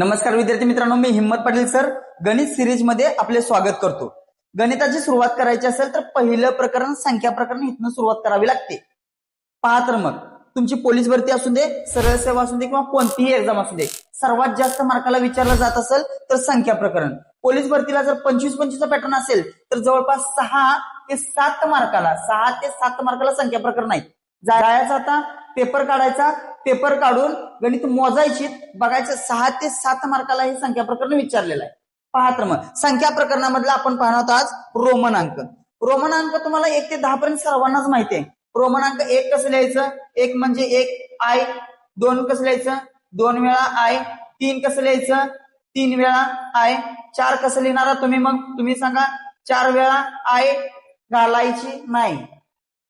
नमस्कार विद्यार्थी मित्रांनो मी हिम्मत पाटील सर. गणित सिरीजमध्ये आपले स्वागत करतो. गणिताची सुरुवात करायची असेल तर पहिलं प्रकरण संख्या प्रकरण इथनं सुरुवात करावी लागते. पहा तर मग. तुमची पोलीस भरती असू दे सरळ सेवा असू दे किंवा कोणतीही एक्झाम असू दे. सर्वात जास्त मार्काला विचारलं जात असेल तर संख्या प्रकरण. पोलीस भरतीला जर पंचवीस पंचवीसचा पॅटर्न असेल तर जवळपास सहा ते सात मार्काला सहा ते सात मार्काला संख्या प्रकरण आहे. जायचं आता पेपर काढायचा पेपर काढून गणित मोजायची. बघायचं सहा ते सात मार्काला हे संख्या प्रकरण विचारलेलं आहे. पहा तर मग संख्या प्रकरणामधला आपण पाहणार आहोत आज रोमन अंक. रोमन अंक तुम्हाला एक ते दहा पर्यंत सर्वांनाच माहिती आहे. रोमन अंक एक कसं लिहायचं? एक म्हणजे एक आय. दोन कसं लिहायचं? दोन वेळा आय. तीन कसं लिहायचं? तीन वेळा आय. चार कसं लिहिणारा तुम्ही मग? तुम्ही सांगा चार वेळा आय घालायची नाही.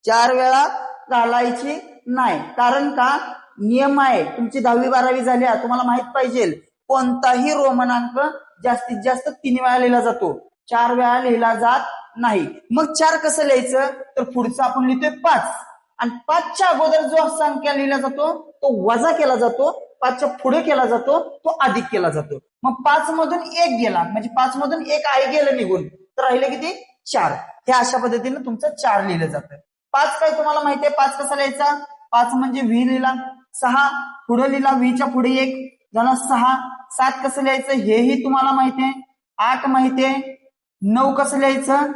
चार वेळा घालायची नाही. कारण का? नियम आहे. तुमची दहावी बारावी झाल्या तुम्हाला माहीत पाहिजे. कोणताही रोमनांक जास्तीत जास्त तीन वेळा लिहिला जातो. चार वेळा लिहिला जात नाही. मग चार कसं लिहायचं? तर पुढचं आपण लिहितोय पाच. आणि पाचच्या अगोदर जो संख्या लिहिला जातो तो वजा केला जातो. पाचच्या पुढे केला जातो तो अधिक केला जातो. मग पाच मधून एक गेला. म्हणजे पाच मधून एक आय गेलं निघून. तर राहिलं किती? चार. हे अशा पद्धतीने तुमचं चार लिहिलं जातं. पाच काय तुम्हाला माहिती आहे? पाच कसा लिहायचा? पाच म्हणजे व्ही लिहिला सहा पुढे लिहिला व्हीच्या पुढे एक झाला सहा सात कसं लिहायचं हेही तुम्हाला माहिती आहे. आठ माहिती आहे नऊ कसं लिहायचं?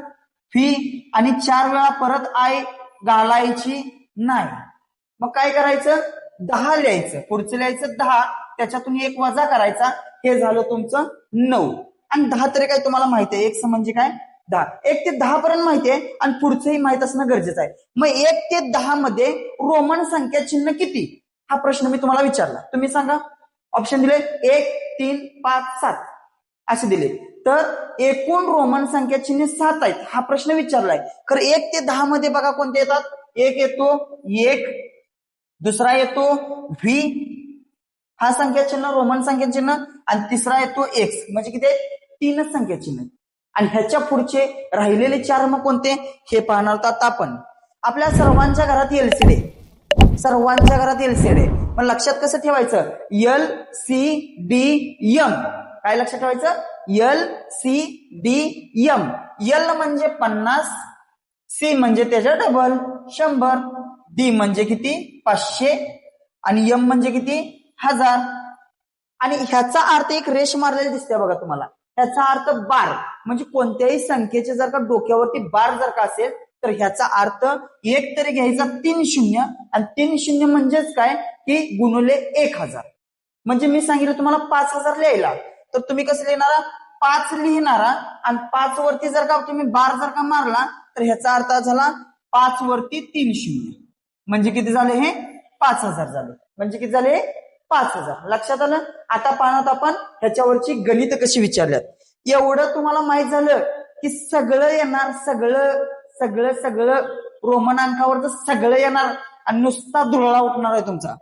फी आणि चार वेळा परत आय घालायची नाही. मग काय करायचं? दहा लिहायचं. पुढचं लिहायचं दहा त्याच्यातून एक वजा करायचा. हे झालं तुमचं नऊ. आणि दहा तरी काय तुम्हाला माहिती आहे? एक म्हणजे काय? दहा एक ते दहा पर्यंत माहिती आहे आणि पुढचंही माहीत असणं गरजेचं आहे. मग एक ते दहा मध्ये रोमन संख्या चिन्ह किती? हा प्रश्न मी तुम्हाला विचारला. तुम्ही सांगा. ऑप्शन दिले एक तीन पाच सात. असे दिले. तर एकूण रोमन संख्या चिन्ह सात आहेत. हा प्रश्न विचारलाय. खरं एक ते दहा मध्ये बघा कोणते येतात? एक येतो एक. दुसरा येतो व्ही. हा संख्या चिन्ह रोमन संख्या चिन्ह. आणि तिसरा येतो एक्स. म्हणजे किती तीनच संख्या चिन्ह आणि ह्याच्या पुढचे राहिलेले चार मग कोणते? हे पाहणार आहोत आता आपण. आपल्या सर्वांच्या घरात एलसीडी सर्वांच्या घरात एलसीडी पण लक्षात कसं ठेवायचं? एल सी डी एम काय लक्षात ठेवायचं? L C D M L म्हणजे पन्नास सी म्हणजे त्याच्या डबल शंभर डी म्हणजे किती? पाचशे आणि एम म्हणजे किती? हजार. आणि ह्याचा अर्थ एक रेष मारलेली दिसते बघा तुम्हाला. ह्याचा अर्थ बार. म्हणजे कोणत्याही संख्येचे जर का डोक्यावरती बार जर का असेल तर ह्याचा अर्थ एक तरी घ्यायचा तीन शून्य. आणि तीन शून्य म्हणजेच काय? की गुणुले एक हजार. म्हणजे मी सांगितलं तुम्हाला पाच हजार लिहायला. तर तुम्ही कसं लिहिणारा? पाच लिहिणारा. आणि पाच वरती जर का तुम्ही बार जर का मारला तर ह्याचा अर्थ झाला पाच वरती तीन शून्य. म्हणजे किती झाले हे? पाच हजार झाले. म्हणजे किती झाले? पाच हजार. लक्षात आलं? आता पाहत आपण ह्याच्यावरची गणित कशी विचारल्यात. एवढं तुम्हाला माहीत झालं की सगळं येणार सगळं सगळं सगळं रोमन अंकावर सगळं येणार आणि नुसता धुळा उठणार आहे तुमचा.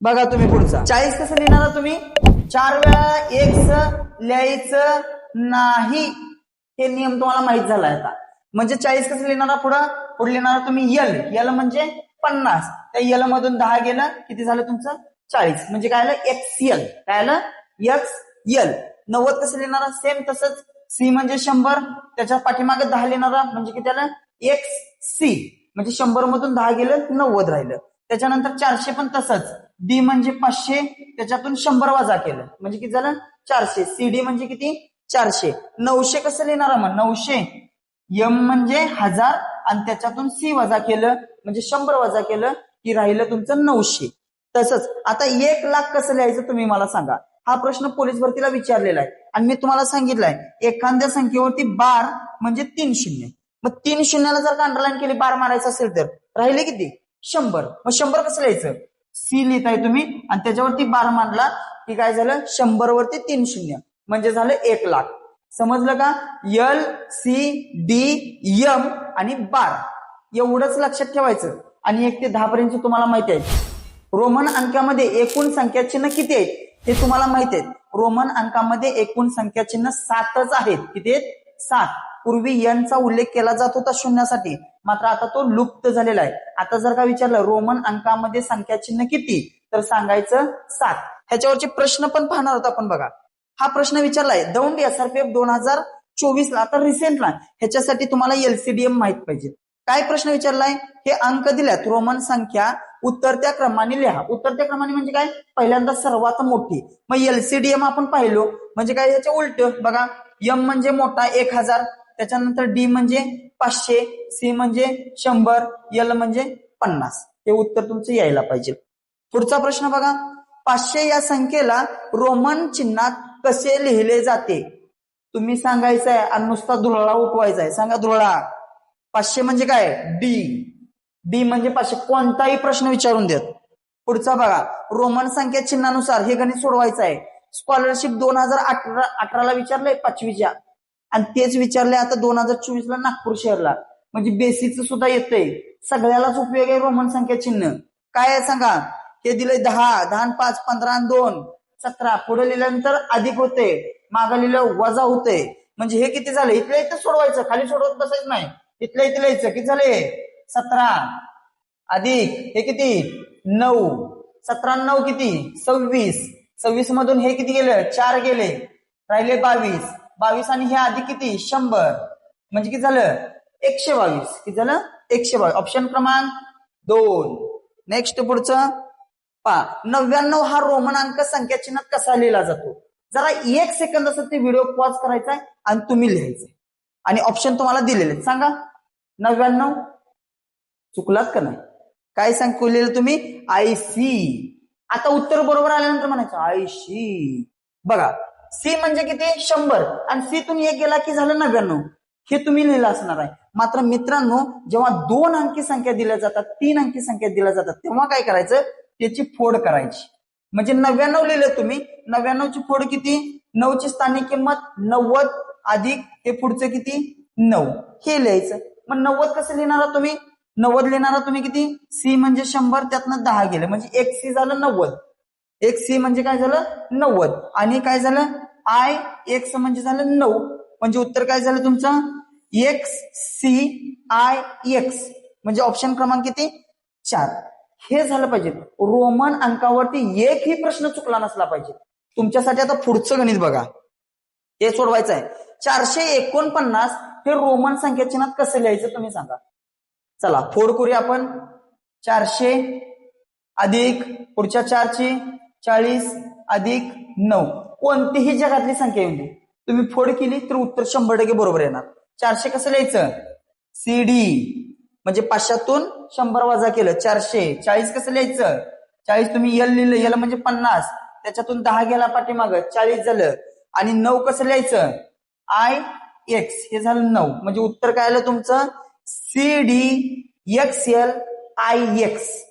बघा तुम्ही पुढचा. चाळीस कसं लिहिणार तुम्ही? चार वेळा एक लिहायचं नाही. हे नियम तुम्हाला माहीत झालाय आता. म्हणजे चाळीस कसं लिहिणारा पुढं? पुढे लिहिणारा तुम्ही यल. यल म्हणजे पन्नास. त्या यल मधून दहा गेलं. किती झालं तुमचं? चाळीस. म्हणजे काय आलं? एक्स एल काय आलं? एक्स एल नव्वद कसं लिहिणारा सेम तसंच. सी म्हणजे शंभर. त्याच्या पाठीमागे दहा लिहिणारा म्हणजे किती आलं? एक्स सी म्हणजे शंभर मधून दहा गेलं नव्वद राहिलं. त्याच्यानंतर चारशे पण तसंच. डी म्हणजे पाचशे. त्याच्यातून शंभर वजा केलं. म्हणजे किती झालं? चारशे. सी डी म्हणजे किती? चारशे. नऊशे कसं लिहिणार मग? नऊशे. यम म्हणजे हजार. आणि त्याच्यातून सी वजा केलं म्हणजे शंभर वजा केलं की राहिलं तुमचं नऊशे. तसंच आता एक लाख कसं लिहायचं तुम्ही मला सांगा? हा प्रश्न पोलीस भरतीला विचारलेला आहे. आणि मी तुम्हाला सांगितलंय एखाद्या संख्येवरती बार म्हणजे तीन शून्य. मग तीन शून्याला जर का अंडरलाईन केली बार मारायचं असेल तर? राहिले किती? शंभर. मग शंभर कसं लिहायचं? सी लिहिताय तुम्ही आणि त्याच्यावरती बार मारला की काय झालं? शंभर वरती तीन शून्य. म्हणजे झालं एक लाख. समजलं का? यल सी डी एम आणि बार. एवढंच लक्षात ठेवायचं. आणि एक ते दहा पर्यंत तुम्हाला माहिती आहे. रोमन अंकामध्ये एकूण संख्या चिन्ह किती आहेत? हे तुम्हाला माहीत आहेत. रोमन अंकामध्ये एकूण संख्या चिन्ह सातच आहेत. किती आहेत? सात. पूर्वी यनचा उल्लेख केला जात होता शून्यासाठी. मात्र आता तो लुप्त झालेला आहे. आता जर का विचारलं रोमन अंकामध्ये संख्या चिन्ह किती? तर सांगायचं सात. ह्याच्यावरचे प्रश्न पण पाहणार होता आपण बघा. हा प्रश्न विचारलाय. दौंड एसआरपीएफ दोन हजार चोवीस ला आता रिसेंटला ह्याच्यासाठी तुम्हाला एलसीडीएम माहीत पाहिजे. काय प्रश्न विचारलाय? हे अंक दिल्यात. रोमन संख्या उत्तरत्या क्रमाने लिहा. उत्तरत्या क्रमाने म्हणजे काय? पहिल्यांदा सर्वात मोठी. मग एलसीडीएम आपण पाहिलो. म्हणजे काय याच्या उलट? बघा एम म्हणजे मोठा एक हजार. त्याच्यानंतर डी म्हणजे पाचशे सी म्हणजे शंभर एल म्हणजे पन्नास. हे उत्तर तुमचं यायला पाहिजे. पुढचा प्रश्न बघा. पाचशे या संख्येला रोमन चिन्हात कसे लिहिले जाते? तुम्ही सांगायचं आहे आणि नुसता धुळा उठवायचा आहे सांगा धुळा पाचशे म्हणजे काय? डी डी म्हणजे पाचशे. कोणताही प्रश्न विचारून देत. पुढचा बघा. रोमन संख्या चिन्हानुसार हे गणित सोडवायचं आहे. स्कॉलरशिप दोन हजार अठरा अठराला विचारलंय पाचवीच्या. आणि तेच विचारले आता दोन हजार चोवीस ला नागपूर शहरला. म्हणजे बेसिकचं सुद्धा येतंय. सगळ्यालाच उपयोग आहे रोमन संख्या चिन्ह. काय आहे सांगा? हे दिलंय दहा दहा पाच पंधरा आणि दोन. सतरा. पुढे लिहिल्यानंतर अधिक होते मागं लिहिलं वजा होते म्हणजे हे किती झालं? इथल्या इथं सोडवायचं. खाली सोडवत बसायचं नाही. इथल्या इथे लिहायचं किती झाले? सतरा. अधिक हे किती? नऊ. सतरा नऊ किती? सव्वीस. सव्वीस मधून हे किती गेलं? चार गेले. राहिले बावीस. बावीस आणि हे अधिक किती? शंभर. म्हणजे किती झालं? एकशे बावीस. किती झालं? एकशे बावीस. ऑप्शन क्रमांक दोन. नेक्स्ट पुढचं. पा नव्याण्णव हा रोमन अंक संख्या चिन्हात कसा लिहिला जातो? जरा एक सेकंदासाठी व्हिडिओ पॉज करायचा आहे आणि तुम्ही लिहायचंय आणि ऑप्शन तुम्हाला दिलेले सांगा. नव्याण्णव? चुकलात का नाही? काय सांग लिहिलं तुम्ही? आय सी आता उत्तर बरोबर आल्यानंतर म्हणायचं आय सी बघा सी म्हणजे किती? शंभर. आणि सी तुम्ही एक गेला की झालं नव्याण्णव. हे तुम्ही लिहिलं असणार आहे. मात्र मित्रांनो जेव्हा दोन अंकी संख्या दिल्या जातात तीन अंकी संख्या दिल्या जातात तेव्हा काय करायचं? त्याची फोड करायची. म्हणजे नव्याण्णव लिहिलं तुम्ही. नव्याण्णवची फोड किती? नऊची स्थानिक किंमत नव्वद अधिक हे पुढचं किती? नऊ. हे लिहायचं. मग नव्वद कसं लिहिणार तुम्ही? नव्वद लिहिणार तुम्ही किती? सी म्हणजे शंभर त्यातनं दहा गेले. म्हणजे एक सी झालं नव्वद. एक सी म्हणजे काय झालं? नव्वद. आणि काय झालं? आय एक्स म्हणजे झालं नऊ. म्हणजे उत्तर काय झालं तुमचं? एक्स सी आय एक्स म्हणजे ऑप्शन क्रमांक किती? चार. हे झालं पाहिजे. रोमन अंकावरती एकही प्रश्न चुकला नसला पाहिजे. तुमच्यासाठी आता पुढचं गणित बघा. हे सोडवायचं आहे चारशे एकोणपन्नास हे रोमन संख्या चिन्हात कसं लिहायचं तुम्ही सांगा. चला फोड करूया आपण. चारशे अधिक पुढच्या चारशे चाळीस अधिक नऊ. कोणतीही जगातली संख्या येऊन दे. तुम्ही फोड केली तर उत्तर शंभर टक्के बरोबर येणार. चारशे कसं लिहायचं? सी डी म्हणजे पाचशेतून शंभर वजा केलं चारशे. चाळीस कसं लिहायचं? चाळीस तुम्ही यल लिहिलं यल म्हणजे पन्नास. त्याच्यातून दहा गेला पाठीमाग चाळीस झालं. आणि नऊ कसं लिहायचं? आय एक्स हे झालं नऊ. म्हणजे उत्तर काय आलं तुमचं? C D X L I X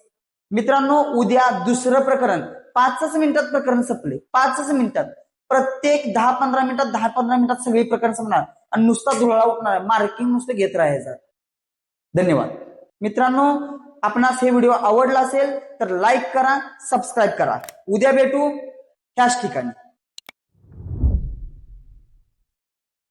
मित्रांनो उद्या दुसरं प्रकरण. पाचच मिनिटात प्रकरण संपले. पाचच मिनिटात. प्रत्येक दहा पंधरा मिनिटात दहा पंधरा मिनिटात सगळे प्रकरण संपणार. आणि नुसता धुळा उठणार. मार्किंग नुसतं घेत राहायचं. धन्यवाद. मित्रांनो आपणास हे व्हिडिओ आवडला असेल तर लाईक करा सबस्क्राईब करा. उद्या भेटू. ह्याच ठिकाणी.